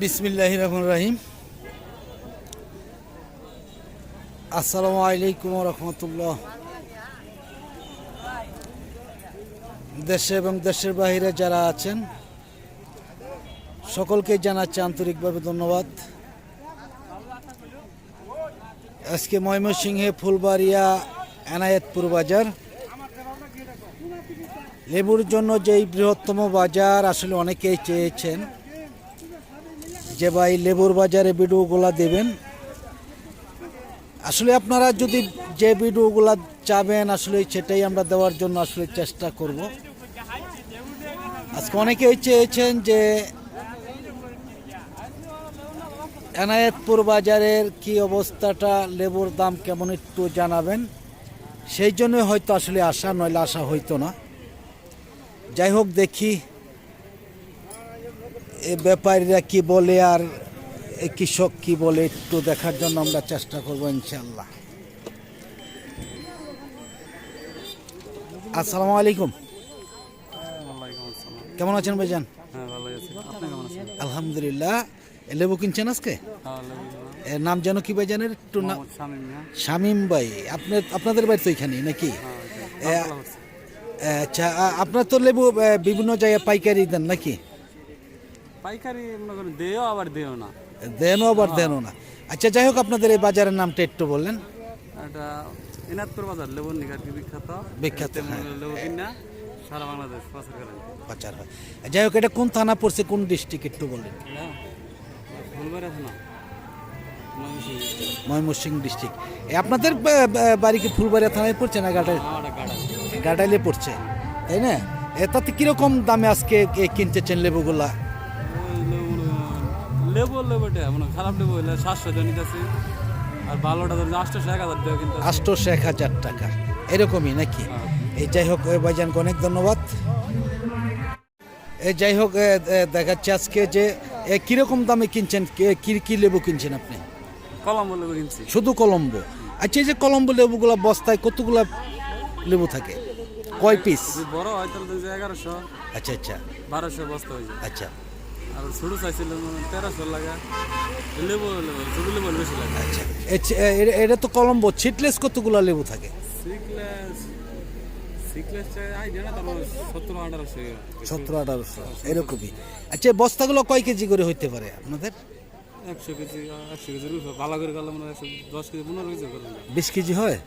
বিসমিল্লাহ রহমান রাহিম। আসসালামু আলাইকুম রহমতুল্লাহ। দেশে এবং দেশের বাইরে যারা আছেন, সকলকে জানাচ্ছি আন্তরিকভাবে ধন্যবাদ। আজকে ময়মনসিংহে ফুলবাড়িয়া এনায়েতপুর বাজার লেবুর জন্য যেই বৃহত্তম বাজার, আসলে অনেকেই চেয়েছেন যে ভাই লেবুর বাজারে ভিডিওগুলা দেবেন। আসলে আপনারা যদি যে ভিডিওগুলা চাবেন, আসলে সেটাই আমরা দেওয়ার জন্য আসলে চেষ্টা করব। আজকে অনেকেই চেয়েছেন যে এনায়েতপুর বাজারের কি অবস্থাটা, লেবুর দাম কেমন একটু জানাবেন। সেই জন্য হয়তো আসলে আসা নইলে আসা হইতো না। যাই হোক দেখি এ ব্যাপারীরা কি বলে আর কৃষক কি বলে একটু দেখার জন্য আমরা চেষ্টা করব ইনশাল্লাহ আসসালামু আলাইকুম। কেমন আছেন ভাইজান? হ্যাঁ আলহামদুলিল্লাহ। লেবু কিনছেন আজকে? হ্যাঁ নাম যেন কি ভাইজানের? একটু নাম শামীম ভাই। আপনার আপনাদের বাড়ি তো এখানে নাকি? হ্যাঁ ভালো হচ্ছে এ, আচ্ছা আপনার তো লেবু বিভিন্ন জায়গায় পাইকারি দেন নাকি? পাইকারি মনে করেন দেও আবার দেও না। দেনও আবার দেনও না। আচ্ছা যাই হোক আপনাদের এই বাজারের নামটা একটু বললেন। এটা এনাদপুর বাজার লেবুর নিকার বিখ্যাত। বিখ্যাত, হ্যাঁ। লেবু কিনা সারা বাংলাদেশ প্রচার করেন। পাচার হয়। যাই হোক এটা কোন থানা পড়ছে কোন ডিস্ট্রিক্ট একটু বললেন? হ্যাঁ ফুলবাড়ি আছে ময়মনসিংহ ডিস্ট্রিক্ট। আপনাদের বাড়ি কি ফুলবাড়িয়া থানায় পড়ছে না গাটাই আমার একটা গাড়া গাটাইলে পড়ছে তাই না? এ, তাতে কীরকম দামে আজকে কিনতেছেন লেবুগুলা? লেবু লেবু লেবুটা মনে হয় খারাপ লেবু হইলে সাতশো জন নিতেছি। আর ভালোটা ধরলে আটশোশো এক হাজার কিন্তু আষ্টশো এক হাজার টাকা। এরকমই নাকি? এই যাই হোক ভাইজানকে অনেক ধন্যবাদ। এই যাই হোক দেখাচ্ছে আজকে যে এ, কীরকম দামে কিনছেন কে- কি লেবু কিনছেন আপনি? কলম লেবু কিনছি। শুধু কলম্বো? আচ্ছা এই যে কলম্বো লেবুগুলা বস্তায় কতগুলা লেবু থাকে? কয় পিস বড় হয় তাহলে তো এগারোশো। আচ্ছা আচ্ছা। বারোশো বস্তা হয়ে যায়। আচ্ছা। আর ছোটো চাইছিল তেরোশো লাগা। লেবু লেবু ছোটো লেবু বেশি লাগে। আচ্ছা। এটা তো কলম্বো। ছিটলেস কতগুলা লেবু থাকে? আঠারোশো। সতেরো আঠারোশো। এরকমই। আচ্ছা বস্তাগুলো কয় কেজি করে হইতে পারে আপনাদের? একশো কেজি একশো কেজি রুফে ভালো করে গেলে মনে হয় একশো দশ কেজি পনেরো কেজি করলাম বিশ কেজি হয়?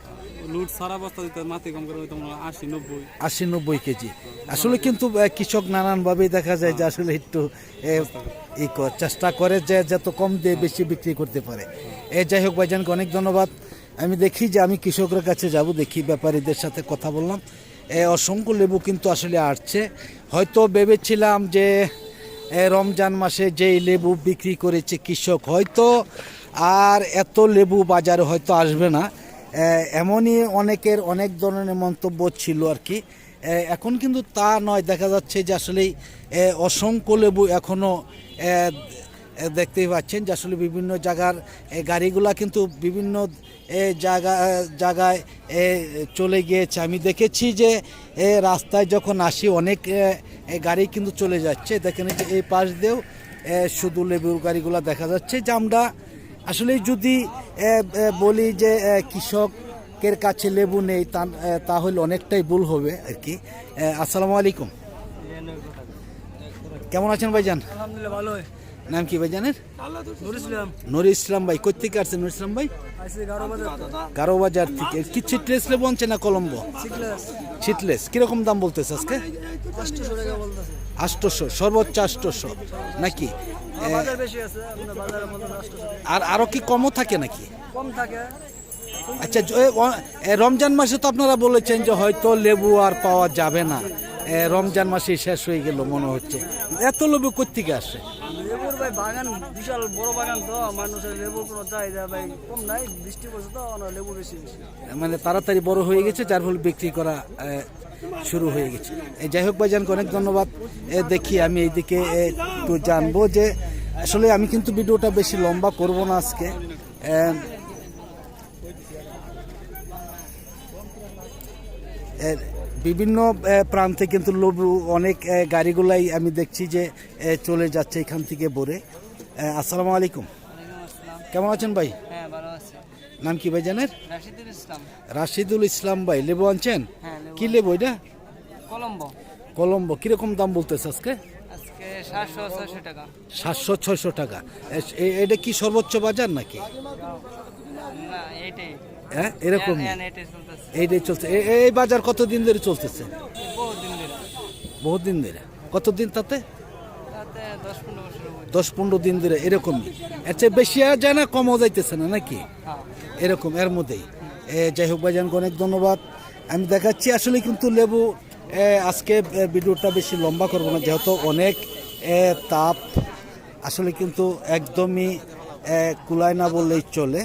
লুট সারা বস্তা দিতে মাটি কম করে হয়তো আশি নব্বই। আশি নব্বই কেজি। আসলে কিন্তু কৃষক নানানভাবেই দেখা যায় যে আসলে একটু এ, ই ক- চেষ্টা করে যে যত কম দিয়ে বেশি বিক্রি করতে পারে। এ যাই হোক ভাইজানকে অনেক ধন্যবাদ। আমি দেখি যে আমি কৃষকের কাছে যাব দেখি ব্যাপারীদের সাথে কথা বললাম। এ অসংখ্য লেবু কিন্তু আসলে আসছে। হয়তো ভেবেছিলাম যে রমজান মাসে যেই লেবু বিক্রি করেছে কৃষক হয়তো আর এত লেবু বাজারে হয়তো আসবে না। এমনই অনেকের অনেক ধরনের মন্তব্য ছিল আর কি। এখন কিন্তু তা নয়, দেখা যাচ্ছে যে আসলেই অসংখ্য লেবু এখনও দেখতেই পাচ্ছেন যে আসলে বিভিন্ন জায়গার গাড়িগুলা কিন্তু বিভিন্ন জায়গা জায়গায় চলে গিয়েছে। আমি দেখেছি যে রাস্তায় যখন আসি অনেক গাড়ি কিন্তু চলে যাচ্ছে। দেখেন যে এই পাশ দিয়েও শুধু লেবুর গাড়িগুলা দেখা যাচ্ছে যে আমরা আসলে যদি বলি যে কৃষকের কাছে লেবু নেই তাহলে অনেকটাই ভুল হবে আর কি। আসসালামু আলাইকুম। কেমন আছেন ভাইজান? আলহামদুলিল্লাহ ভালো নাম কি নুর ইসলাম। নুর ইসলাম ভাই কোথেকে আসছেন নুর ইসলাম ভাই? গারো বাজার থেকে। কি ছিটলেস লেবু আনছে না কলম্বো? ছিটলেস কীরকম দাম বলতেছে আজকে? আষ্টশো সর্বোচ্চ আষ্টশো নাকি? আর আর কি কমও থাকে নাকি? কম থাকে। আচ্ছা রমজান মাসে তো আপনারা বলেছেন যে হয়তো লেবু আর পাওয়া যাবে না। রমজান মাসে শেষ হয়ে গেল মনে হচ্ছে। এত লেবু কোথেকে আসে? লেবুর ভাই বাগান বিশাল বড় বাগান তো মানুষের লেবুর কোনো চাহিদা ভাই কম নাই বৃষ্টি পড়ছে তো না লেবু বেশি বেশি। মানে তাড়াতাড়ি বড় হয়ে গেছে যার ফলে বিক্রি করা শুরু হয়ে গেছে। এই যাই হোক ভাইজানকে অনেক ধন্যবাদ। দেখি আমি এইদিকে একটু জানব যে আসলে আমি কিন্তু ভিডিওটা বেশি লম্বা করব না আজকে। এ, এ, বিভিন্ন প্রান্তে কিন্তু লেবু অনেক গাড়িগুলাই আমি দেখছি যে চলে যাচ্ছে এখান থেকে এ, আসসালামু আলাইকুম। কেমন আছেন ভাই? হ্যাঁ নাম কি ভাই জানেন? রাশিদুল ইসলাম। ভাই লেবু আনছেন? হ্যাঁ কি লেবু এটা? কলম্বো। কলম্বো কীরকম দাম বলতেছে আজকে? সাতশো ছয়শো টাকা। এটা কি সর্বোচ্চ বাজার নাকি? হ্যাঁ এরকম। চলতেছে। এইটাই চলছে। এই বাজার কতদিন ধরে চলতেছে? বহুত দিন ধরে। কতদিন তাতে? দশ পনেরো দিন ধরে এরকমই এর চেয়ে বেশি যায় না, কমও যাইতেছে না, নাকি? এরকম, এর মধ্যেই। যাই হোক ভাইজানকে অনেক ধন্যবাদ। আমি দেখাচ্ছি, আসলে কিন্তু লেবু আজকে ভিডিওটা বেশি লম্বা করব না, যেহেতু অনেক তাপ। আসলে কিন্তু একদমই কুলায় না বললেই চলে।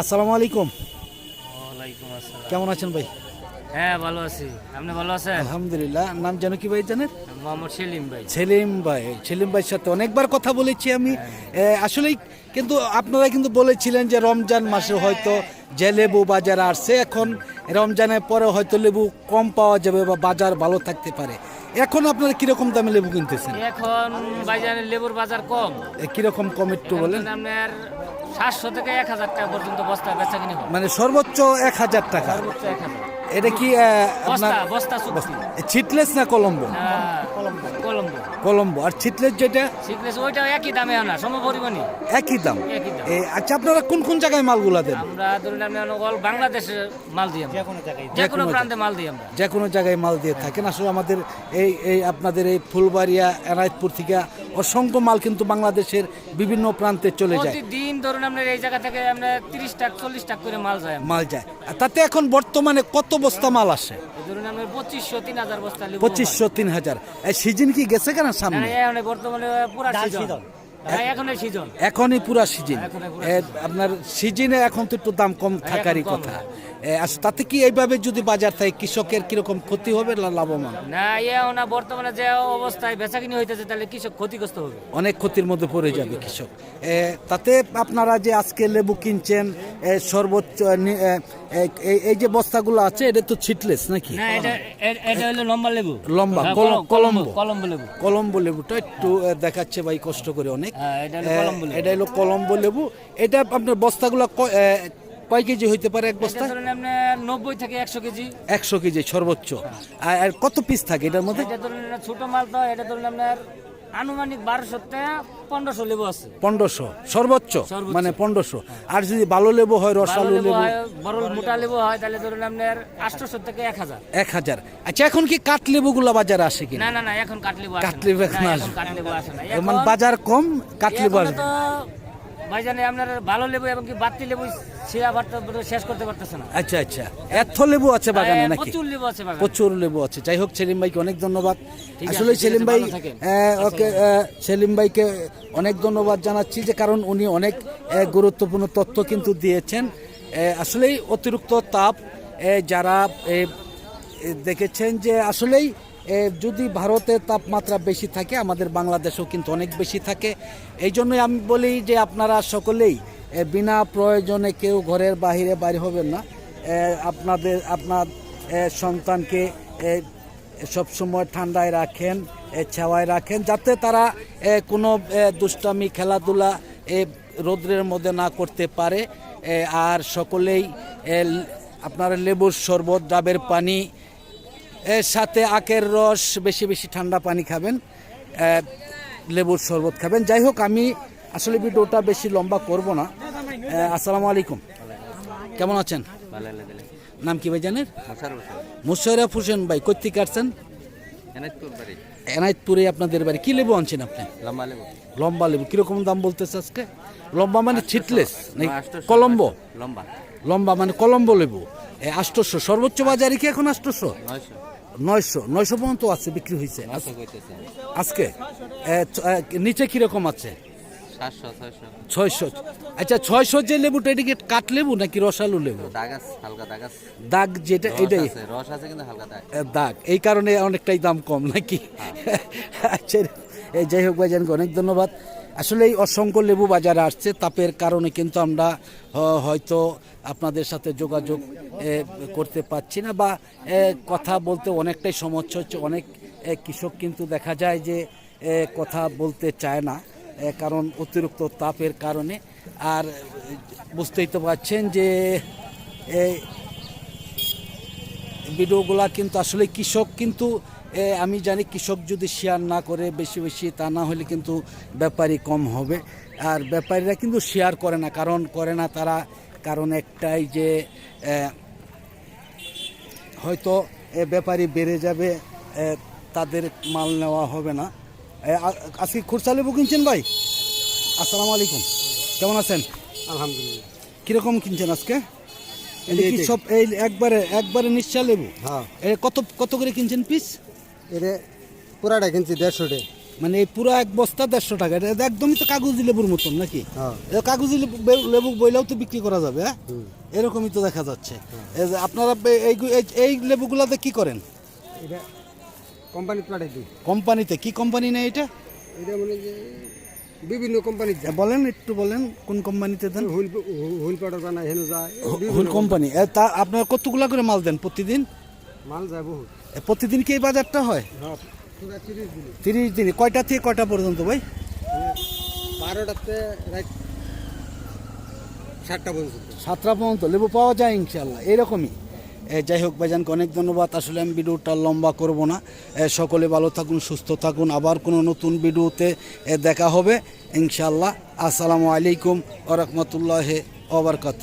আসসালামু আলাইকুম। কেমন আছেন ভাই? হ্যাঁ ভালো আছি। আপনি ভালো আছেন? আলহামদুলিল্লাহ। নাম যেন কি ভাই জানেন? মোহাম্মদ সেলিম ভাই। সেলিম ভাই। সেলিম ভাইয়ের সাথে অনেকবার কথা বলেছি আমি। আসলে কিন্তু আপনারা কিন্তু বলেছিলেন যে রমজান মাসে হয়তো যে লেবু বাজারে আসছে এখন রমজানের পরে হয়তো লেবু কম পাওয়া যাবে বা বাজার ভালো থাকতে পারে। এখন আপনারা কীরকম দামে লেবু কিনতেছেন? এখন বাজারে লেবুর বাজার কম। কীরকম কম একটু বলেন। আপনার সাতশো থেকে এক হাজার টাকা পর্যন্ত বস্তা বেচা কিনে মানে সর্বোচ্চ এক হাজার টাকা? সর্বোচ্চ এক হাজার। এটা কি বস্তা বস্তা ছিটলেস না কলম্বো? হ্যাঁ, কলম্বো। কলম্বো আর ছিটলেস যেটা? সিকনেস ওইটাও একই দামে আনা সম পরিমাণই একই দাম? একই দাম। এ, আচ্ছা আপনারা কোন কোন জায়গায় মালগুলা দেন? আমরা ধরুন অল বাংলাদেশে মাল দিই আমরা। যে কোনো প্রান্তে মাল দিই আমরা। যে কোনো জায়গায় মাল দিয়ে থাকেন। আসলে আমাদের এই এই আপনাদের এই ফুলবাড়িয়া এনায়তপুর থেকে অসংখ্য মাল কিন্তু বাংলাদেশের বিভিন্ন প্রান্তে চলে যায়। প্রতিদিন ধরুন আপনার এই জায়গা থেকে আমরা তিরিশ টাকা চল্লিশ টাকা করে মাল যায় মাল যায়। আর তাতে এখন বর্তমানে কত বস্তা মাল আসে? ধরুন আপনার পঁচিশশো তিন হাজার বস্তা পঁচিশশো তিন হাজার। এই সিজন কি গেছে কেন? হয়। সামনে। বর্তমানে পুরা সিজন। হ্যাঁ এখন সিজন এখনই পুরা সিজন আপনার সিজনে এখন তো একটু দাম কম থাকারই কথা। আচ্ছা, তাতে কি এইভাবে যদি বাজার থাকে কৃষকের কীরকম ক্ষতি হবে লাভবান? না ইয়ে না বর্তমানে যে অবস্থায় বেচাকিনি হইতেছে তাহলে কৃষক ক্ষতিগ্রস্ত হবে। অনেক ক্ষতির মধ্যে পড়ে যাবে কৃষক। তাতে আপনারা যে আজকে লেবু কিনছেন সর্বোচ্চ এই- যে বস্তাগুলো আছে এটা তো ছিটলেস নাকি? না এটা এটা হলো লম্বা লেবু। লম্বা, হ্যাঁ, কলম- কলম্বো। কলম্বো লেবু। কলম্বো লেবুটা একটু দেখাচ্ছে ভাই কষ্ট করে অনেক। হ্যাঁ, এটা হলো কলম্বো লেবু। এটা আপনার বস্তাগুলো কয় কেজি হইতে পারে এক বস্তা নব্বই থেকে একশো কেজি। একশো কেজি সর্বোচ্চ। আর কত পিস থাকে এটার মধ্যে? ছোট মাল তো এটা ধরুন আপনার আনুমানিক বারোশো পনেরোশো লেবু আছে। পনেরোশো সর্বোচ্চ। মানে পনেরোশো। আর যদি ভালো লেবু হয় রসালো লেবু হয় বড় মোটা লেবু হয় তাহলে ধরুন আপনার আটশোশো থেকে এক হাজার। এক হাজার। আচ্ছা এখন কি কাঠ লেবুগুলো বাজারে আসে কি না না না এখন কাঠ লেবু কাঠ লেবু এখন আসবে মানে বাজার কম কাঠ লেবু আসবে ভাইজানে আপনার ভালো লেবু এবং কি বাড়তি লেবু ছিঁড়া শেষ করতে পারতেছে না। আচ্ছা আচ্ছা। এত লেবু আছে বাগানে হ্যাঁ, নাকি? প্রচুর লেবু আছে বাগানে। প্রচুর লেবু আছে। যাই হোক সেলিম ভাইকে অনেক ধন্যবাদ। আসলে সেলিম ভাই। আহ, ওকে সেলিম ভাইকে অনেক ধন্যবাদ জানাচ্ছি যে কারণ উনি অনেক গুরুত্বপূর্ণ তথ্য কিন্তু দিয়েছেন। আসলেই অতিরিক্ত তাপ যারা দেখেছেন যে আসলেই যদি ভারতের তাপমাত্রা বেশি থাকে, আমাদের বাংলাদেশেও কিন্তু অনেক বেশি থাকে। এই জন্যই আমি বলি যে আপনারা সকলেই বিনা প্রয়োজনে কেউ ঘরের বাইরে বাইরে হবেন না। আপনাদের, আপনার সন্তানকে সবসময় ঠান্ডায় রাখেন ছাওয়ায় রাখেন, যাতে তারা কোনো দুষ্টামি, খেলাধুলা রৌদ্রের মধ্যে না করতে পারে। আর সকলেই আপনার লেবুর শরবত, ডাবের পানি এর সাথে আখের রস বেশি বেশি ঠান্ডা পানি খাবেন লেবুর শরবত খাবেন। যাই হোক আমি আসলে ভিডিওটা বেশি লম্বা করব না। আসসালামু আলাইকুম। কেমন আছেন? নাম কি ভাই জানেন মুশারফ হোসেন ভাই কোথেকে আসছেন? এনায়তপুরে আপনাদের বাড়ি। কি লেবু আনছেন আপনি? লম্বা লেবু। লম্বা লেবু। কীরকম দাম বলতেছে আজকে? লম্বা মানে ছিটলেস কলম্বো? লম্বা। লম্বা মানে কলম্বো লেবু। আষ্টশো সর্বোচ্চ বাজারে কি এখন আষ্টশো নয়শো নয়শো পর্যন্ত আছে বিক্রি হয়েছে আজকে? নিচে কীরকম আছে? ছয়শো। আচ্ছা ছয়শো যে লেবুটা এটা কি কাঠ লেবু নাকি রসালু লেবু? দাগ যেটা এটাই। দাগ। দাগ। এই কারণে অনেকটাই দাম কম নাকি? আচ্ছা এই যাই হোক ভাইজানকে অনেক ধন্যবাদ। আসলে এই অসংখ্য লেবু বাজারে আসছে, তাপের কারণে কিন্তু আমরা হয়তো আপনাদের সাথে যোগাযোগ করতে পারছি না বা কথা বলতে অনেকটাই সমস্যা হচ্ছে। অনেক কৃষক কিন্তু দেখা যায় যে কথা বলতে চায় না কারণ অতিরিক্ত তাপের কারণে। আর বুঝতেই তো পারছেন যে ভিডিওগুলা কিন্তু আসলে কৃষক কিন্তু এ, আমি জানি কৃষক যদি শেয়ার না করে বেশি বেশি তা না হলে কিন্তু ব্যাপারী কম হবে। আর ব্যাপারীরা কিন্তু শেয়ার করে না কারণ করে না তারা কারণ একটাই যে হয়তো এ ব্যাপারী বেড়ে যাবে তাদের মাল নেওয়া হবে না। আজকে খুরসা লেবু কিনছেন ভাই? আসসালামু আলাইকুম। কেমন আছেন? আলহামদুলিল্লাহ। কীরকম কিনছেন আজকে? এটা কি সব এই একবারে একবারে নিশ্চয় লেবু? হ্যাঁ। কত কত করে কিনছেন পিস এটা পুরাটা কিনছি দেড়শো মানে এই পুরো এক বস্তা দেড়শো টাকা। এটা একদমই তো কাগজি লেবুর মতন নাকি? হ্যাঁ। কাগজি লেবু বইলেও তো বিক্রি করা যাবে হ্যাঁ? এরকমই তো দেখা যাচ্ছে। আপনারা বে- এই এই- লেবুগুলাতে কি করেন? এটা কোম্পানি প্লাটে দিই কোম্পানিতে কি কোম্পানি নেই এটা? এটা মানে যে বিভিন্ন কোম্পানি বলেন একটু বলেন কোন কোম্পানিতে দেন? হুইল হুইল পাউডার বানায় হেন যায় হুল কোম্পানি। তা আপনারা কতগুলা করে মাল দেন প্রতিদিন? মাল যায় বহুত। এ, প্রতিদিন কি এই বাজারটা হয়? তিরিশ দিন। কয়টা থেকে কয়টা পর্যন্ত ভাই? বারোটাতে রাত সাতটা পর্যন্ত। সাতটা পর্যন্ত। লেবু পাওয়া যায় ইনশাল্লাহ এরকমই? যাই হোক ভাইজানকে অনেক ধন্যবাদ। আসলে আমি ভিডিওটা লম্বা করব না। সকলে ভালো থাকুন, সুস্থ থাকুন। আবার কোনো নতুন ভিডিওতে দেখা হবে। ইনশাল্লাহ আসসালামু আলাইকুম ওরহমতুল্লাহ ওবরকাত